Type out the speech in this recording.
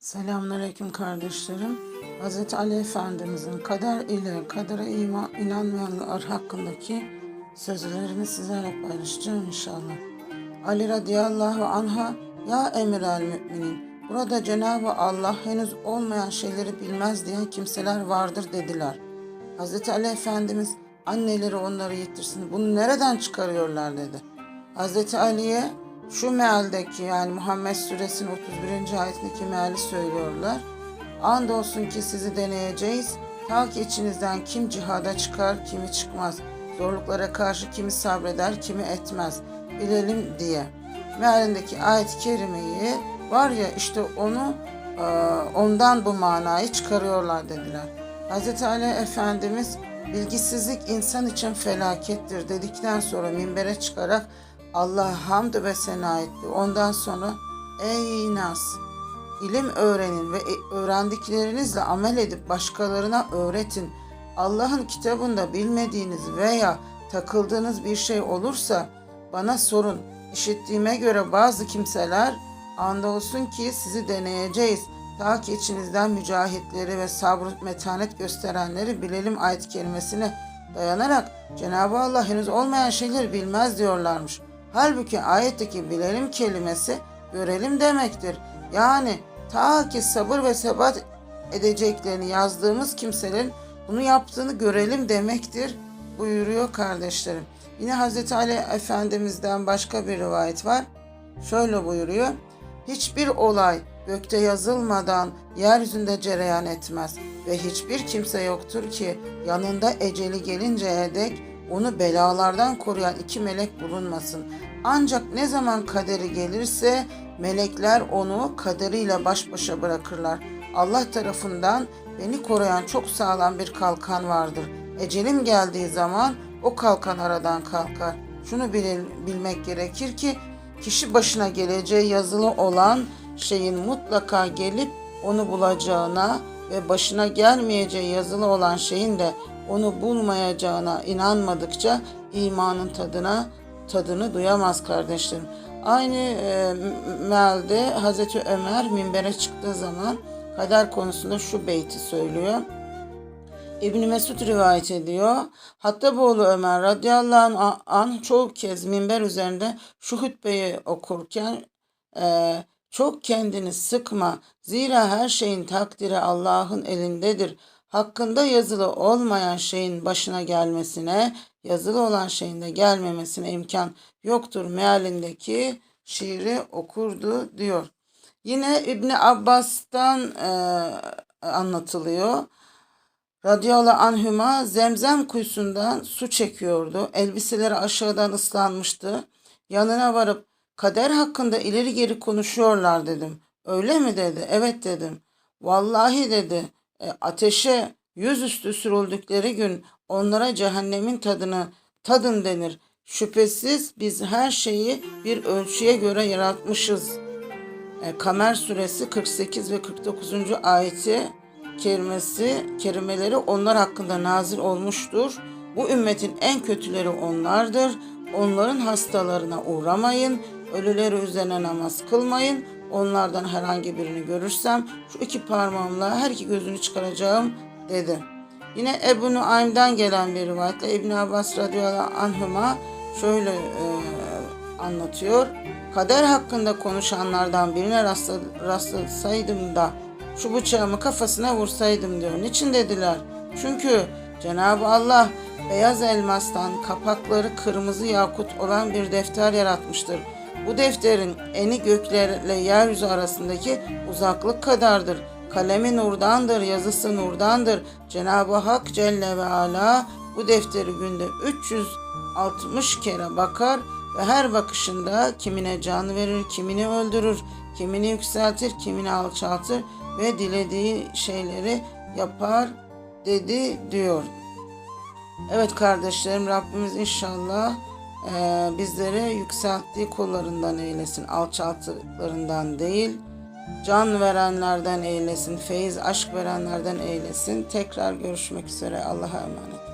Selamünaleyküm kardeşlerim. Hz. Ali Efendimizin kader ile kadere iman, inanmayanlar hakkındaki sözlerini sizlerle paylaşacağım inşallah. Ali radıyallahu anha ya emir el müminin burada Cenab-ı Allah henüz olmayan şeyleri bilmez diyen kimseler vardır dediler. Hz. Ali Efendimiz anneleri onları yitirsin bunu nereden çıkarıyorlar dedi. Hz. Ali'ye şu mealdeki yani Muhammed suresinin 31. ayetindeki meali söylüyorlar. Andolsun ki sizi deneyeceğiz. Ta ki içinizden kim cihada çıkar, kimi çıkmaz. Zorluklara karşı kimi sabreder, kimi etmez. Bilelim diye. Mealindeki ayet-i kerimeyi var ya işte onu e, ondan bu manayı çıkarıyorlar dediler. Hz. Ali Efendimiz bilgisizlik insan için felakettir dedikten sonra minbere çıkarak Allah'a hamd ve sena etti. Ondan sonra ey nas ilim öğrenin ve e, öğrendiklerinizle amel edip başkalarına öğretin. Allah'ın kitabında bilmediğiniz veya takıldığınız bir şey olursa bana sorun. İşittiğime göre bazı kimseler andolsun ki sizi deneyeceğiz. Ta ki içinizden mücahitleri ve sabrı metanet gösterenleri bilelim ayet kelimesine dayanarak Cenab-ı Allah henüz olmayan şeyleri bilmez diyorlarmış. Halbuki ayetteki bilelim kelimesi görelim demektir. Yani ta ki sabır ve sebat edeceklerini yazdığımız kimselerin bunu yaptığını görelim demektir buyuruyor kardeşlerim. Yine Hz. Ali Efendimiz'den başka bir rivayet var. Şöyle buyuruyor. Hiçbir olay gökte yazılmadan yeryüzünde cereyan etmez ve hiçbir kimse yoktur ki yanında eceli gelinceye dek onu belalardan koruyan iki melek bulunmasın. Ancak ne zaman kaderi gelirse melekler onu kaderiyle baş başa bırakırlar. Allah tarafından beni koruyan çok sağlam bir kalkan vardır. Ecelim geldiği zaman o kalkan aradan kalkar. Şunu bilmek gerekir ki kişi başına geleceği yazılı olan şeyin mutlaka gelip onu bulacağına ve başına gelmeyeceği yazılı olan şeyin de onu bulmayacağına inanmadıkça imanın tadına tadını duyamaz kardeşlerim. Aynı e, mealde Hazreti Ömer minbere çıktığı zaman kader konusunda şu beyti söylüyor. İbni Mesud rivayet ediyor. Hatta oğlu Ömer radıyallahu anh çoğu kez minber üzerinde şu hutbeyi okurken e, çok kendini sıkma. Zira her şeyin takdiri Allah'ın elindedir. Hakkında yazılı olmayan şeyin başına gelmesine, yazılı olan şeyin de gelmemesine imkan yoktur mealindeki şiiri okurdu diyor. Yine İbni Abbas'tan e, anlatılıyor. Radıyallahu anhüma zemzem kuyusundan su çekiyordu. Elbiseleri aşağıdan ıslanmıştı. Yanına varıp kader hakkında ileri geri konuşuyorlar dedim. Öyle mi dedi. Evet dedim. Vallahi dedi e, ateşe yüzüstü sürüldükleri gün onlara cehennemin tadını tadın denir. Şüphesiz biz her şeyi bir ölçüye göre yaratmışız. E, Kamer suresi 48 ve 49. ayeti kerimesi, kerimeleri onlar hakkında nazil olmuştur. Bu ümmetin en kötüleri onlardır. Onların hastalarına uğramayın. Ölüleri üzerine namaz kılmayın. Onlardan herhangi birini görürsem şu iki parmağımla her iki gözünü çıkaracağım dedi. Yine Ebu Nuaym'dan gelen bir rivayetle İbn Abbas radıyallahu anhuma şöyle e, anlatıyor. Kader hakkında konuşanlardan birine rastlasaydım da şu bıçağımı kafasına vursaydım diyor. Niçin dediler? Çünkü Cenab-ı Allah beyaz elmastan kapakları kırmızı yakut olan bir defter yaratmıştır. Bu defterin eni göklerle yeryüzü arasındaki uzaklık kadardır. Kalemi nurdandır, yazısı nurdandır. Cenab-ı Hak Celle ve Ala bu defteri günde 360 kere bakar ve her bakışında kimine can verir, kimini öldürür, kimini yükseltir, kimini alçaltır ve dilediği şeyleri yapar dedi diyor. Evet kardeşlerim Rabbimiz inşallah e, bizleri yükselttiği kullarından eylesin, alçalttıklarından değil, can verenlerden eylesin, feyiz, aşk verenlerden eylesin. Tekrar görüşmek üzere Allah'a emanet.